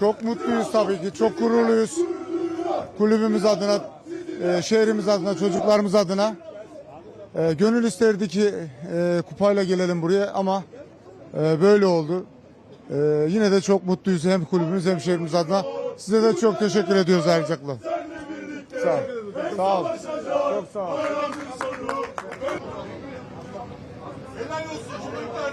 Çok mutluyuz tabii ki. Çok gururluyuz. Kulübümüz adına, e, şehrimiz adına, çocuklarımız adına. E, gönül isterdi ki e, kupayla gelelim buraya ama böyle oldu. Yine de çok mutluyuz hem kulübümüz hem şehrimiz adına. Size de çok teşekkür ediyoruz ayrıca. Sağ ol. Sağ ol. Çok sağ ol. Helal olsun çocuklar